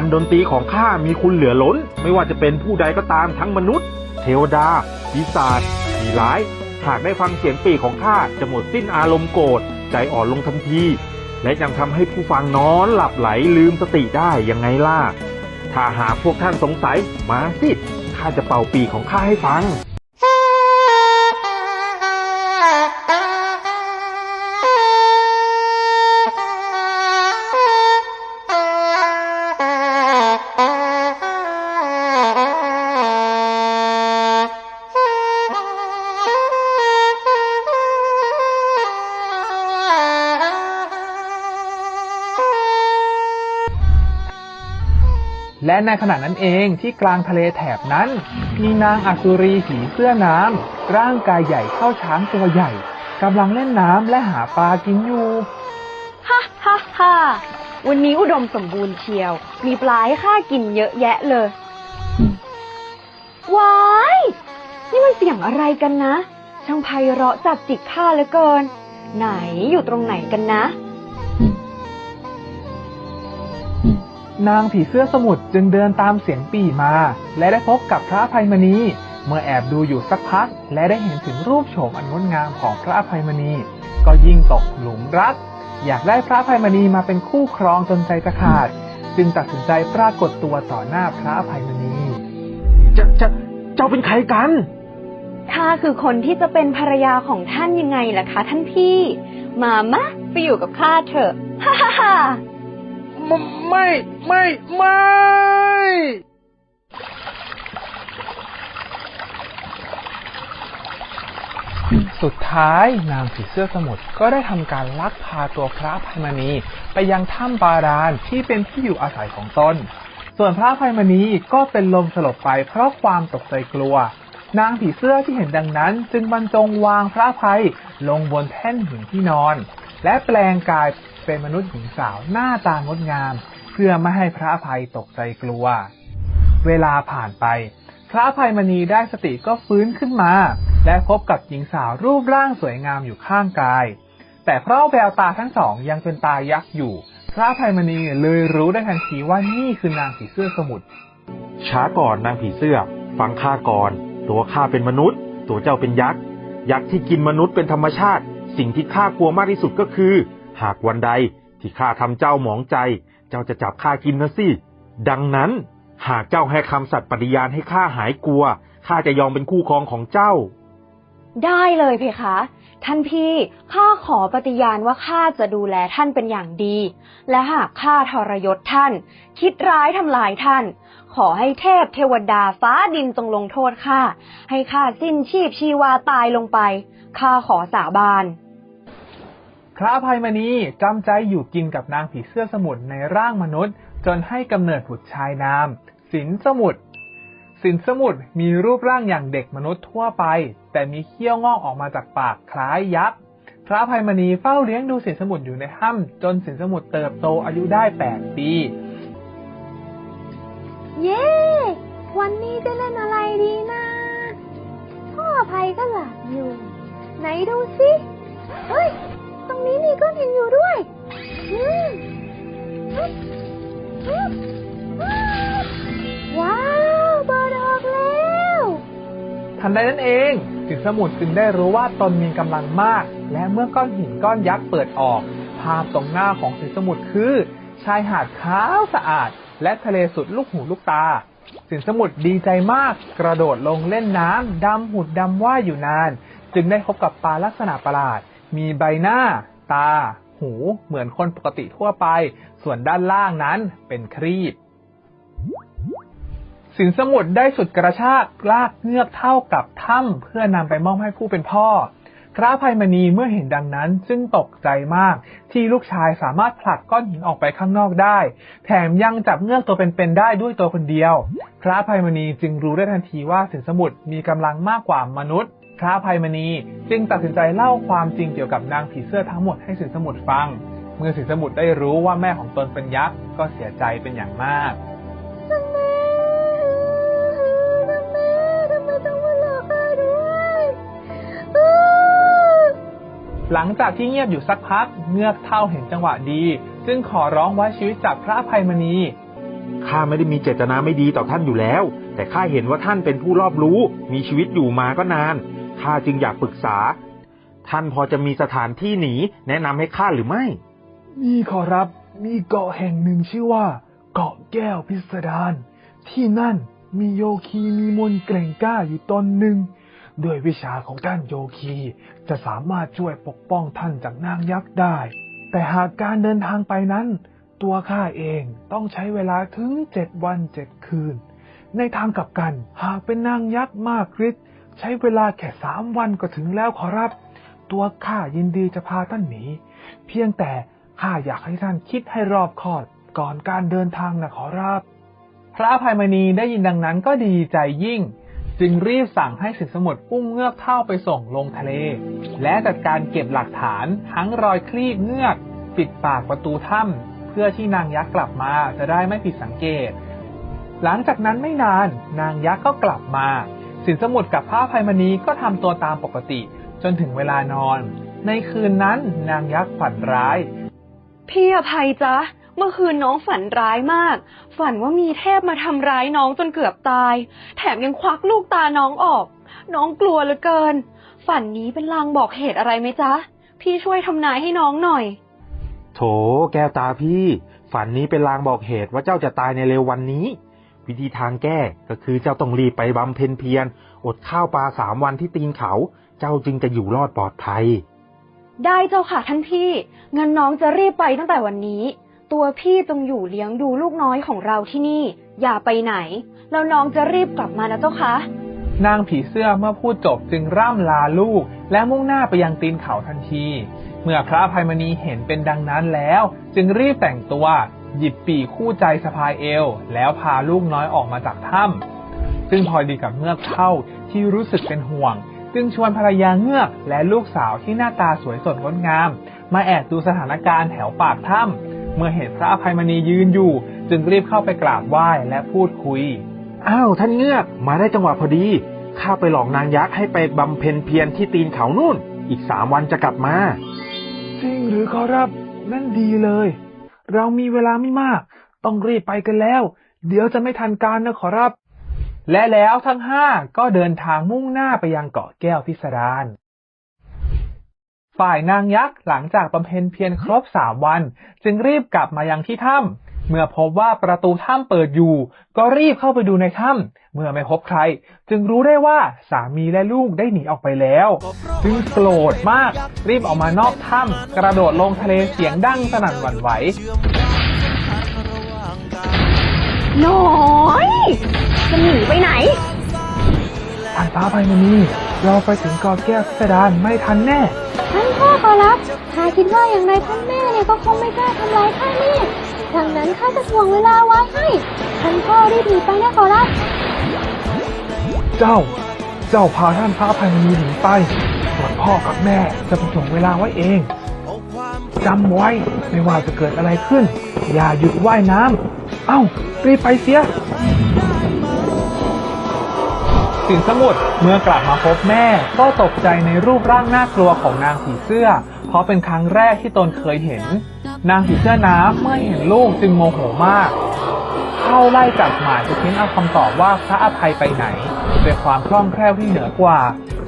อันดนตรีของข้ามีคุณเหลือล้น ไม่ว่าจะเป็นผู้ใดก็ตามทั้งมนุษย์ เทวดาปีศาจผีร้าย หากได้ฟังเสียงปีของข้าจะหมดสิ้นอารมณ์โกรธใจอ่อนลงทันที และยังทำให้ผู้ฟังนอนหลับไหลลืมสติได้ยังไงล่ะ ถ้าหากพวกท่านสงสัยมาสิข้าจะเป่าปีของข้าให้ฟัง ในขณะนั้นเองที่กลางทะเลแถบนั้น มีนางอัสุรีผีเสื้อน้ำร่างกายใหญ่เท่าช้างตัวใหญ่กำลังเล่นน้ำและหาปลากินอยู่ ฮ่าฮ่าฮ่าวันนี้อุดมสมบูรณ์เชียว มีปลาให้ข้ากินเยอะแยะเลย ว้าย นี่มันเสียงอะไรกันนะ ช่างไพเราะจับจิตข้าเหลือเกิน ไหนอยู่ตรงไหนกันนะ นางผีเสื้อสมุทรจึงเดินตามเสียงปี่มา และได้พบกับพระอภัยมณีเมื่อแอบดูอยู่สักพัก และได้เห็นถึงรูปโฉมอันงดงามของพระอภัยมณี ก็ยิ่งตกหลุมรัก อยากได้พระอภัยมณีมาเป็นคู่ครองจนใจจะขาด จึงตัดสินใจปรากฏตัวต่อหน้าพระอภัยมณีจะจะเจ้าเป็นใครกันข้าคือคนที่จะเป็นภรรยาของท่านยังไงล่ะคะ ท่านพี่ มามะไปอยู่กับข้าเถอะฮ่าฮ่าฮ่า ไม่ไม่ไม่ สุดท้ายนางผีเสื้อสมุทรก็ได้ทำการลักพาตัวพระภัยมณีไปยังถ้ำบาดาลที่เป็นที่อยู่อาศัยของตน ส่วนพระภัยมณีก็เป็นลมสลบไปเพราะความตกใจกลัว นางผีเสื้อที่เห็นดังนั้น จึงบรรจงวางพระภัยลงบนแท่นหินที่นอน และแปลงกาย เป็นมนุษย์หญิงสาวหน้าตางดงาม เพื่อไม่ให้พระอภัยตกใจกลัว เวลาผ่านไป พระอภัยมณีได้สติก็ฟื้นขึ้นมา และพบกับหญิงสาวรูปร่างสวยงามอยู่ข้างกาย แต่เพราะแววตาทั้งสองยังเป็นตายักษ์อยู่ พระอภัยมณีเลยรู้ได้ทันทีว่านี่คือนางผีเสื้อสมุทรช้าก่อนนางผีเสื้อ ฟังข้าก่อน ตัวข้าเป็นมนุษย์ ตัวเจ้าเป็นยักษ์ยักษ์ที่กินมนุษย์เป็นธรรมชาติ สิ่งที่ข้ากลัวมากที่สุดก็คือ หากวันใดที่ข้าทำเจ้าหมองใจ เจ้าจะจับข้ากินนะสิ ดังนั้น หากเจ้าให้คำสัตย์ปฏิญาณให้ข้าหายกลัว ข้าจะยอมเป็นคู่ครองของเจ้า ได้เลยเพคะ ท่านพี่ ข้าขอปฏิญาณว่าข้าจะดูแลท่านเป็นอย่างดี และหากข้าทรยศท่าน คิดร้ายทำลายท่าน ขอให้เทพเทวดาฟ้าดินจงลงโทษข้า ให้ข้าสิ้นชีพชีวาตายลงไป ข้าขอสาบาน พระอภัยมณีจำใจอยู่กินกับนางผีเสื้อสมุทรในร่างมนุษย์ จนให้กำเนิดบุตรชายนามสินสมุทรสินสมุทรมีรูปร่างอย่างเด็กมนุษย์ทั่วไป แต่มีเขี้ยวงอกออกมาจากปากคล้ายยักษ์พระอภัยมณีเฝ้าเลี้ยงดูสินสมุทรอยู่ในถ้ำจนสินสมุทรเติบโตอายุได้8ปี เย้ วันนี้จะเล่นอะไรดีนะ พ่ออภัยก็หลับอยู่ ไหนดูสิ เฮ้ย รงนี้มีก้อนหินอยู่ด้วยอืมฮึบฮึบฮึบว้าวเปิดออกแล้ว ทันใดนั้นเองสินสมุทรจึงได้รู้ว่าตนมีกำลังมาก และเมื่อก้อนหินก้อนยักษ์เปิดออก ภาพตรงหน้าของสินสมุทรคือ ชายหาดขาวสะอาด และทะเลสุดลูกหูลูกตา สินสมุทรดีใจมาก กระโดดลงเล่นน้ำดำหุดดำว่ายอยู่นาน จึงได้พบกับปลาลักษณะประหลาด มีใบหน้า ตา หูเหมือนคนปกติทั่วไป ส่วนด้านล่างนั้นเป็นครีบ สินสมุทรได้สุดกระชากลากเงือกเท่ากับถ้ำเพื่อนำไปมอบให้ผู้เป็นพ่อ พระภัยมณีเมื่อเห็นดังนั้นจึงตกใจมาก ที่ลูกชายสามารถผลักก้อนหินออกไปข้างนอกได้ แถมยังจับเงือกตัวเป็นๆได้ด้วยตัวคนเดียว พระภัยมณีจึงรู้ได้ทันทีว่าสินสมุทรมีกำลังมากกว่ามนุษย์ พระภัยมณีจึงตัดสินใจเล่าความจริงเกี่ยวกับนางผีเสื้อทั้งหมดให้สินสมุทรฟัง เมื่อสินสมุทรได้รู้ว่าแม่ของตนเป็นยักษ์ก็เสียใจเป็นอย่างมากทำไมทำไมทำไมต้องมาหลอกให้รู้หลังจากที่เงียบอยู่สักพักเงือกเท่าเห็นจังหวะดี จึงขอร้องไว้ชีวิตจากพระอภัยมณี ข้าไม่ได้มีเจตนาไม่ดีต่อท่านอยู่แล้ว แต่ข้าเห็นว่าท่านเป็นผู้รอบรู้ มีชีวิตอยู่มาก็นาน ข้าจึงอยากปรึกษา ท่านพอจะมีสถานที่หนีแนะนำให้ข้าหรือไม่ มีขอรับ มีเกาะแห่งหนึ่งชื่อว่า เกาะแก้วพิสดารที่นั่นมีโยคีมีมนเกรงกล้าอยู่ตนหนึ่งด้วยวิชาของท่านโยคีจะสามารถช่วยปกป้องท่านจากนางยักษ์ได้ แต่หากการเดินทางไปนั้น ตัวข้าเองต้องใช้เวลาถึงเจ็ดวันเจ็ดคืน ในทางกลับกันหากเป็นนางยักษ์มากฤทธิ์ ใช้เวลาแค่สามวันก็ถึงแล้วขอรับ ตัวข้ายินดีจะพาท่านหนี เพียงแต่ข้าอยากให้ท่านคิดให้รอบคอบก่อนการเดินทางนะขอรับ พระอภัยมณีได้ยินดังนั้นก็ดีใจยิ่ง จึงรีบสั่งให้สินสมุทรอุ้มเงือกเท่าไปส่งลงทะเล และจัดการเก็บหลักฐานทั้งรอยคลีบเงือก ปิดปากประตูถ้ำเพื่อที่นางยักษ์กลับมาจะได้ไม่ผิดสังเกต หลังจากนั้นไม่นานนางยักษ์ก็กลับมา สินสมุทรกับพระอภัยมณีก็ทำตัวตามปกติ จนถึงเวลานอน ในคืนนั้นนางยักษ์ฝันร้าย พี่อภัยจ๊ะ เมื่อคืนน้องฝันร้ายมาก ฝันว่ามีเทพมาทำร้ายน้องจนเกือบตาย แถมยังควักลูกตาน้องออก น้องกลัวเหลือเกิน ฝันนี้เป็นลางบอกเหตุอะไรไหมจ๊ะ พี่ช่วยทำนายให้น้องหน่อย โถแก้วตาพี่ ฝันนี้เป็นลางบอกเหตุว่าเจ้าจะตายในเร็ววันนี้ วิธีทางแก้ก็คือเจ้าต้องรีบไปบำเพ็ญเพียร อดข้าวปลาสามวันที่ตีนเขา เจ้าจึงจะอยู่รอดปลอดภัย ได้เจ้าค่ะท่านพี่งั้นน้องจะรีบไปตั้งแต่วันนี้ ตัวพี่จงอยู่เลี้ยงดูลูกน้อยของเราที่นี่ อย่าไปไหน แล้วน้องจะรีบกลับมานะเจ้าคะนางผีเสื้อเมื่อพูดจบจึงร่ำลาลูก และมุ่งหน้าไปยังตีนเขาทันที เมื่อพระอภัยมณีเห็นเป็นดังนั้นแล้ว จึงรีบแต่งตัว หยิบปีกคู่ใจสะพายเอว แล้วพาลูกน้อยออกมาจากถ้ำซึ่งพอดีกับเงือกเท่าที่รู้สึกเป็นห่วง จึงชวนภรรยาเงือกและลูกสาวที่หน้าตาสวยสดงดงาม มาแอบดูสถานการณ์แถวปากถ้ำเมื่อเห็นพระอภัยมณียืนอยู่ จึงรีบเข้าไปกราบไหว้และพูดคุย อ้าวท่านเงือกมาได้จังหวะพอดีข้าไปหลอกนางยักษ์ให้ไปบำเพ็ญเพียรที่ตีนเขานู่น อีกสามวันจะกลับมาจริงหรือขอรับนั่นดีเลย เรามีเวลาไม่มาก ต้องรีบไปกันแล้ว เดี๋ยวจะไม่ทันการนะขอรับ และแล้วทั้งห้าก็เดินทางมุ่งหน้าไปยังเกาะแก้วพิสดารฝ่ายนางยักษ์หลังจากบำเพ็ญเพียรครบสามวัน จึงรีบกลับมายังที่ถ้ำ เมื่อพบว่าประตูถ้ำเปิดอยู่ ก็รีบเข้าไปดูในถ้ำเมื่อไม่พบใคร จึงรู้ได้ว่าสามีและลูกได้หนีออกไปแล้ว จึงโกรธมาก รีบออกมานอกถ้ำกระโดดลงทะเลเสียงดังสนั่นหวั่นไหวน้อยจะหนีไปไหนท่านฟ้าไพมณีเราไปถึงเกาะแก้วพิสดารไม่ทันแน่ท่านพ่อขอรับข้าคิดว่าอย่างไรท่านแม่เนี่ยก็คงไม่กล้าทำร้ายข้าแน่ ดังนั้นข้าจะถ่วงเวลาไว้ให้ท่านพ่อรีบหนีไปนะขอรับ เจ้า เจ้าพาท่านพระอภัยมณีหนีไป ส่วนพ่อกับแม่จะไปถ่วงเวลาไว้เองจำไว้ไม่ว่าจะเกิดอะไรขึ้น อย่าหยุดว่ายน้ำเอ้า รีบไปเสีย สินสมุทรเมื่อกลับมาพบแม่ ก็ตกใจในรูปร่างน่ากลัวของนางผีเสื้อ เพราะเป็นครั้งแรกที่ตนเคยเห็น นางผีเสื้อน้ำเมื่อเห็นลูกจึงโมโหมาก เข้าไล่จับหมายจะทิ้งเอาคำตอบว่าพระอภัยไปไหนด้วยความคล่องแคล่วที่เหนือกว่า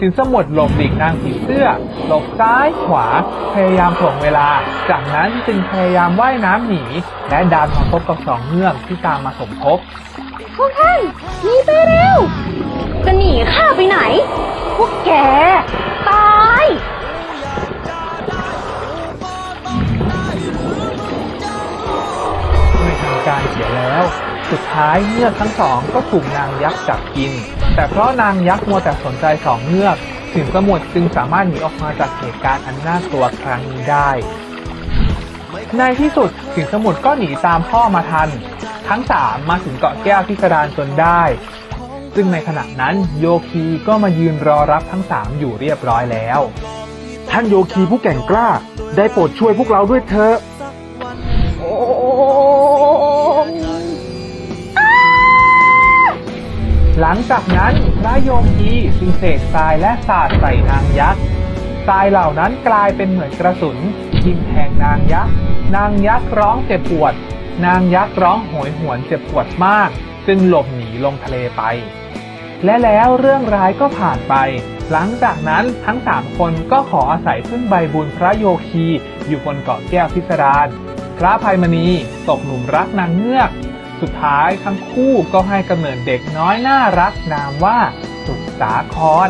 สินสมุทรหลบหลีกนางผีเสื้อ หลบซ้ายขวา พยายามถ่วงเวลา จากนั้นจึงพยายามว่ายน้ำหนี และดันมาพบกับสองเงือกที่ตามมาสมทบพวกท่านหนีไปเร็วจะหนีข้าไปไหน พวกแกตาย การเสียแล้ว สุดท้ายเงือกทั้งสองก็ถูกนางยักษ์จับกิน แต่เพราะนางยักษ์มัวแต่สนใจสองเงือกสินสมุทรจึงสามารถหนีออกมาจากเหตุการณ์อันน่ากลัวครั้งนี้ได้ ในที่สุดสินสมุทรก็หนีตามพ่อมาทัน ทั้งสามมาถึงเกาะแก้วพิสดารจนได้ ซึ่งในขณะนั้นโยคีก็มายืนรอรับทั้งสามอยู่เรียบร้อยแล้ว ท่านโยคีผู้แก่งกล้า ได้โปรดช่วยพวกเราด้วยเถอะ หลังจากนั้นพระโยคีจึงเสกทรายและสาดใส่นางยักษ์ทรายเหล่านั้นกลายเป็นเหมือนกระสุนทิ่มแทงนางยักษ์นางยักษ์ร้องเจ็บปวด นางยักษ์ร้องโหยหวนเจ็บปวดมาก จึงหลบหนีลงทะเลไป และแล้วเรื่องร้ายก็ผ่านไป หลังจากนั้นทั้งสามคนก็ขออาศัยพึ่งใบบุญพระโยคีอยู่บนเกาะแก้วพิสดารพระภัยมณีตกหลุมรักนางเงือก สุดท้ายทั้งคู่ก็ให้กำเนิดเด็กน้อยน่ารักนามว่าสุดสาคร